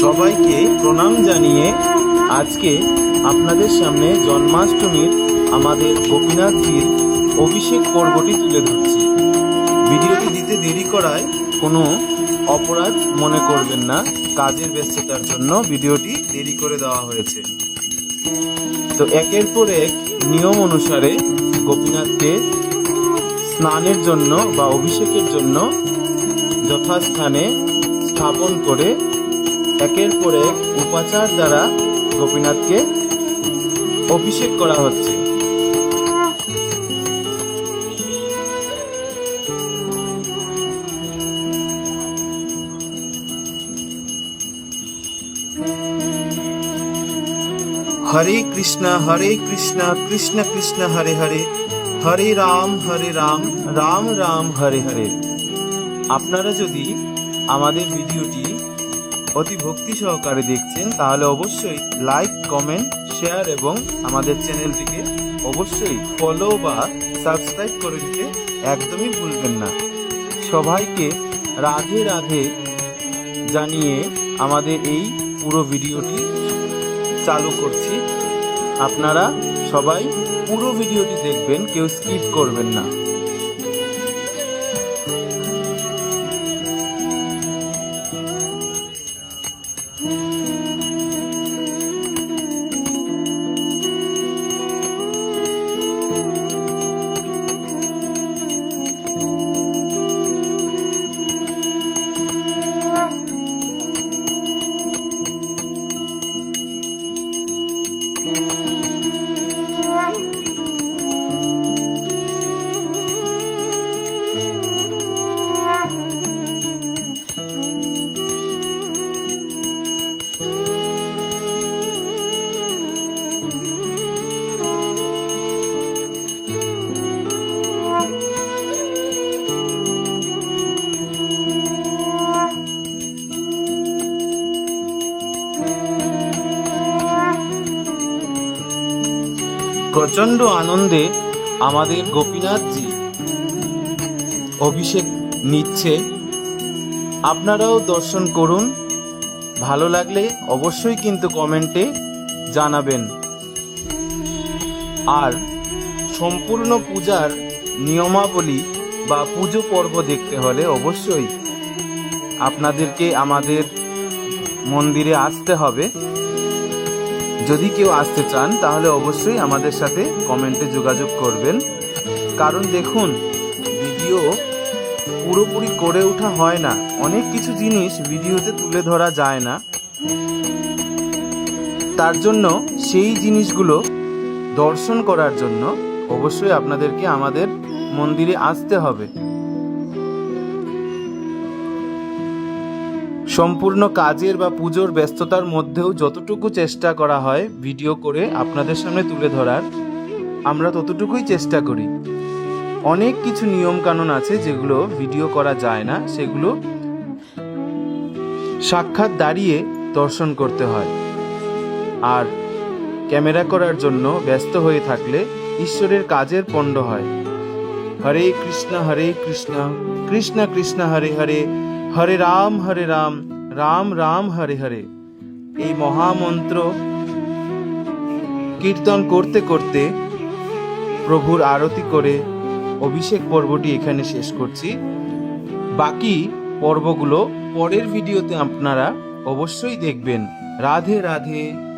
সবাইকে প্রণাম জানিয়ে আজকে আপনাদের সামনে জন্মাষ্টমীর আমাদের গোপীনাথজির অভিষেক পর্বটি তুলে ধরছি। ভিডিওটি দিতে দেরি করায় কোনো অপরাধ মনে করবেন না, কাজের ব্যস্ততার জন্য ভিডিওটি দেরি করে দেওয়া হয়েছে। তো একের পর এক নিয়ম অনুসারে গোপীনাথকে স্নানের জন্য বা অভিষেকের জন্য যথাস্থানে স্থাপন করে একের পর উপাচার দ্বারা গোপীনাথকে অভিষেক করা হচ্ছে। হরে কৃষ্ণ হরে কৃষ্ণ কৃষ্ণ কৃষ্ণ, হরে হরে। হরে রাম হরে রাম রাম রাম, হরে হরে। আপনারা যদি আমাদের ভিডিওটি অতি ভক্তি সহকারে দেখছেন, তাহলে অবশ্যই লাইক কমেন্ট শেয়ার এবং আমাদের চ্যানেলটিকে অবশ্যই ফলো বা সাবস্ক্রাইব করে দিতে একদমই ভুলবেন না। সবাইকে রাধে রাধে জানিয়ে আমাদের এই পুরো ভিডিওটি চালু করছি। আপনারা সবাই পুরো ভিডিওটি দেখবেন, কেউ স্কিপ করবেন না। প্রচণ্ড আনন্দে আমাদের গোপীনাথজি অভিষেক নিচ্ছে। আপনারাও দর্শন করুন। ভালো লাগলে অবশ্যই কিন্তু কমেন্টে জানাবেন। আর সম্পূর্ণ পূজার নিয়মাবলী বা পুজো পর্ব দেখতে হলে অবশ্যই আপনাদেরকে আমাদের মন্দিরে আসতে হবে। যদি কেউ আসতে চান, তাহলে অবশ্যই আমাদের সাথে কমেন্টে যোগাযোগ করবেন। কারণ দেখুন, ভিডিও পুরোপুরি করে ওঠা হয় না। অনেক কিছু জিনিস ভিডিওতে তুলে ধরা যায় না। তার জন্য সেই জিনিসগুলো দর্শন করার জন্য অবশ্যই আপনাদেরকে আমাদের মন্দিরে আসতে হবে। সম্পূর্ণ কাজের বা পুজোর ব্যস্ততার মধ্যেও যতটুকু চেষ্টা করা হয় ভিডিও করে আপনাদের সামনে তুলে ধরার, আমরা ততটুকুই চেষ্টা করি। অনেক কিছু নিয়ম কানুন আছে যেগুলো ভিডিও করা যায় না, সেগুলো সাক্ষাৎ দাঁড়িয়ে দর্শন করতে হয়। আর ক্যামেরা করার জন্য ব্যস্ত হয়ে থাকলে ঈশ্বরের কাজের পণ্ড হয়। হরে কৃষ্ণ হরে কৃষ্ণ কৃষ্ণ কৃষ্ণ, হরে হরে। হরে রাম হরে রাম রাম রাম, হরে হরে। এই মহামন্ত্র কীর্তন করতে করতে প্রভুর আরতি করে অভিষেক পর্বটি এখানে শেষ করছি। বাকি পর্বগুলো পরের ভিডিওতে আপনারা অবশ্যই দেখবেন। রাধে রাধে।